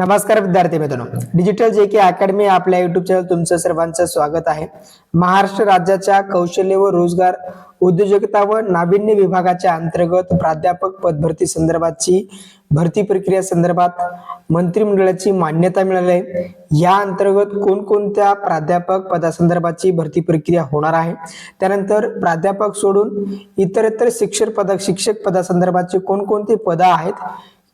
नमस्कार विद्यार्थी मित्रांनो. डिजिटल जे के अकॅडमी आपल्या युट्यूब चॅनल तुमचं सर्वांचं स्वागत आहे. महाराष्ट्र राज्याच्या कौशल्य व रोजगार उद्योजकता व नाविन्य विभागाच्या अंतर्गत प्राध्यापक पदभरती संदर्भाची भरती प्रक्रिया संदर्भात मंत्रिमंडळाची मान्यता मिळाली आहे. या अंतर्गत कोणकोणत्या प्राध्यापक पदासंदर्भाची भरती प्रक्रिया होणार आहे? त्यानंतर प्राध्यापक सोडून इतरत्र शिक्षक पदा शिक्षक पदासंदर्भाची कोणकोणती पदं आहेत?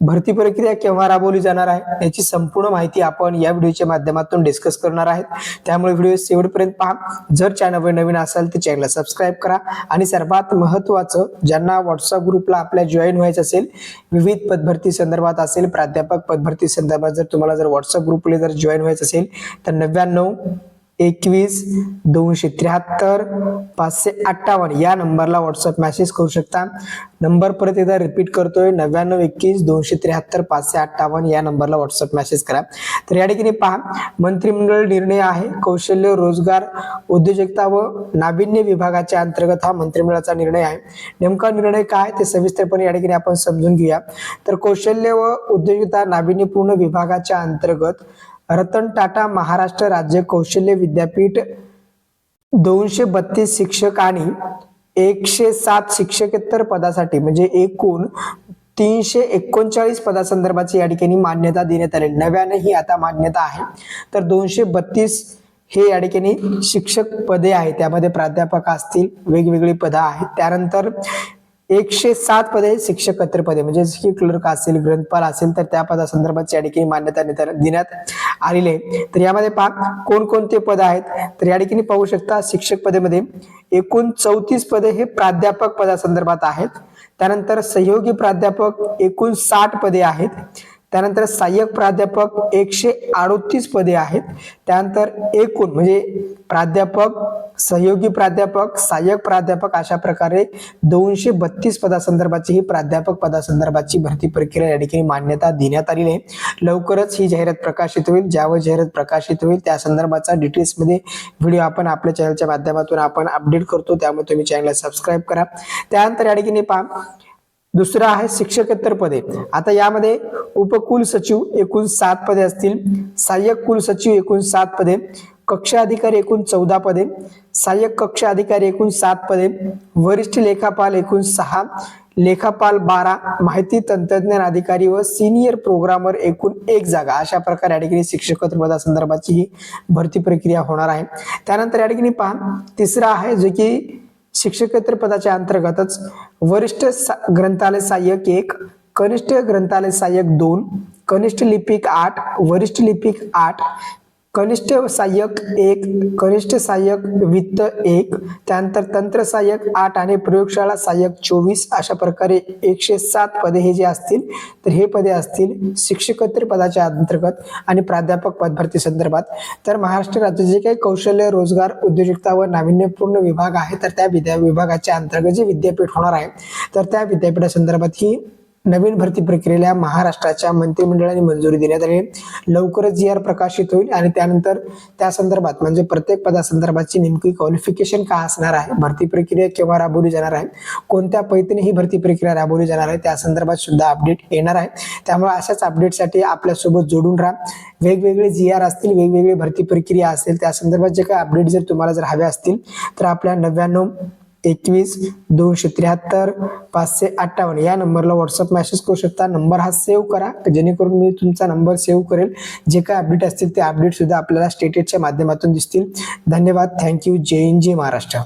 भरती प्रक्रिया केव्हा राबवली जाणार आहे याची संपूर्ण माहिती आपण या व्हिडिओच्या माध्यमातून डिस्कस करणार आहेत. त्यामुळे व्हिडिओ शेवटपर्यंत पहा. जर चॅनलवर नवीन असाल तर चॅनलला सबस्क्राईब करा. आणि सर्वात महत्त्वाचं ज्यांना व्हॉट्सअप ग्रुपला आपल्या जॉईन व्हायचं असेल विविध पदभरती संदर्भात असेल प्राध्यापक पदभरती संदर्भात जर तुम्हाला जर व्हॉट्सअप ग्रुपला जर जॉईन व्हायचं असेल तर नव्याण्णव एकवीस दोनशे त्र्याहत्तर पाचशे अठ्ठावन्न. या नंबरला व्हॉट्सअप मेसेज करू शकता. नंबर परत एकदा रिपीट करतोय. नव्याण्णव एकवीस दोनशे त्र्याहत्तर पाचशे अठ्ठावन्न. या नंबरला व्हॉट्सअप मेसेज करा. तर या ठिकाणी पहा. मंत्रिमंडळ निर्णय आहे. कौशल्य रोजगार उद्योजकता व नाविन्य विभागाच्या अंतर्गत हा मंत्रिमंडळाचा निर्णय आहे. नेमका निर्णय काय? ते सविस्तरपणे या ठिकाणी आपण समजून घेऊया. तर कौशल्य व उद्योजकता नाविन्यपूर्ण विभागाच्या अंतर्गत रतन टाटा महाराष्ट्र राज्य कौशल्य विद्यापीठ दोनशे बत्तीस शिक्षक आणि एकशे सात शिक्षकेतर पदासाठी म्हणजे एकूण तीनशे एकोणचाळीस पदासंदर्भाची या ठिकाणी मान्यता देण्यात आली नव्याने ही आता मान्यता आहे. तर दोनशे बत्तीस हे या ठिकाणी शिक्षक पदे आहेत. त्यामध्ये प्राध्यापक असतील वेगवेगळी पदं आहेत. त्यानंतर एकशे सात पदे शिक्षकत्र पदे. म्हणजे जसे की क्लर्क असेल ग्रंथपाल असेल तर त्या पदासंदर्भात या ठिकाणी मान्यता देण्यात- देण्यात आलेली आहे. तर यामध्ये पहा कोणकोणते पद आहेत? तर या ठिकाणी पाहू शकता शिक्षक पदेमध्ये एकूण चौतीस पदे हे प्राध्यापक पदासंदर्भात आहेत. त्यानंतर सहयोगी प्राध्यापक एकूण साठ पदे आहेत. त्यानंतर सहाय्यक प्राध्यापक एकशे अडोतीस पदे आहेत. त्यानंतर एकूण म्हणजे प्राध्यापक सहयोगी प्राध्यापक सहाय्यक प्राध्यापक अशा प्रकारे दोनशे बत्तीस पदासंदर्भाची ही प्राध्यापक पदासंदर्भाची भरती प्रक्रिया या ठिकाणी मान्यता देण्यात आलेली आहे. लवकरच ही जाहिरात प्रकाशित होईल. ज्यावर जाहिरात प्रकाशित होईल त्या संदर्भाचा डिटेल्समध्ये व्हिडिओ आपण आपल्या चॅनलच्या माध्यमातून आपण अपडेट करतो. त्यामुळे तुम्ही चॅनलला सबस्क्राईब करा. त्यानंतर या ठिकाणी पहा. दुसरं आहे शिक्षकेतर पदे. आता यामध्ये उपकुल सचिव एकूण सात पदे असतील. सहाय्यक कुल सचिव एकूण सात पदे. कक्ष अधिकारी एकूण चौदा पदे सहाय्यक कक्ष अधिकारी एकूण सात पदे वरिष्ठ लेखापाल एकूण सहा लेखापाल बारा माहिती तंत्रज्ञान अधिकारी व सिनियर प्रोग्रामर एकूण एक जागा. अशा प्रकारे या ठिकाणी शिक्षकत्व पदासंदर्भाची ही भरती प्रक्रिया होणार आहे. त्यानंतर या ठिकाणी पहा तिसरा आहे जो की शिक्षकेतर पदाच्या अंतर्गतच वरिष्ठ सा- ग्रंथालय सहाय्यक एक कनिष्ठ ग्रंथालय सहाय्यक दोन कनिष्ठ लिपिक आठ वरिष्ठ लिपिक आठ कनिष्ठ सहाय्यक एक कनिष्ठ सहाय्यक वित्त एक त्यानंतर तंत्र सहाय्यक आठ आणि प्रयोगशाळा सहाय्यक चोवीस अशा प्रकारे एकशे सात पदे हे जे असतील तर हे पदे असतील शिक्षकोत्तर पदाच्या अंतर्गत आणि प्राध्यापक पदभरती संदर्भात. तर महाराष्ट्र राज्य जे काही कौशल्य रोजगार उद्योजकता व नाविन्यपूर्ण विभाग आहे तर त्या विद्या विभागाच्या अंतर्गत जे विद्यापीठ होणार आहे तर त्या विद्यापीठासंदर्भात ही नवीन भरती प्रक्रियेला महाराष्ट्राच्या मंत्रिमंडळाने मंजुरी देण्यात आली. लवकरच जी आर प्रकाशित होईल आणि त्यानंतर त्या संदर्भात म्हणजे प्रत्येक पदासंदर्भाची नेमकी क्वालिफिकेशन का असणार आहे भरती प्रक्रिया केव्हा राबवली जाणार आहे कोणत्या पैतीने ही भरती प्रक्रिया राबवली जाणार आहे त्या संदर्भात सुद्धा अपडेट येणार आहे. त्यामुळे अशाच अपडेटसाठी आपल्यासोबत जोडून राहा. वेगवेगळे जी आर असतील वेगवेगळी भरती प्रक्रिया असेल त्या संदर्भात जे काही अपडेट जर तुम्हाला जर हवे असतील तर आपल्या नव्याण्णव एकवीस दोनशे त्र्याहत्तर पाचशे अठ्ठावन्न. या नंबरला व्हॉट्सअप मेसेज करू शकता. नंबर हा सेव्ह करा जेणेकरून मी तुमचा नंबर सेव्ह करेल. जे काय अपडेट असतील ते अपडेट सुद्धा आपल्याला स्टेटेटच्या माध्यमातून दिसतील. धन्यवाद. थँक्यू जय हिंद जय महाराष्ट्र.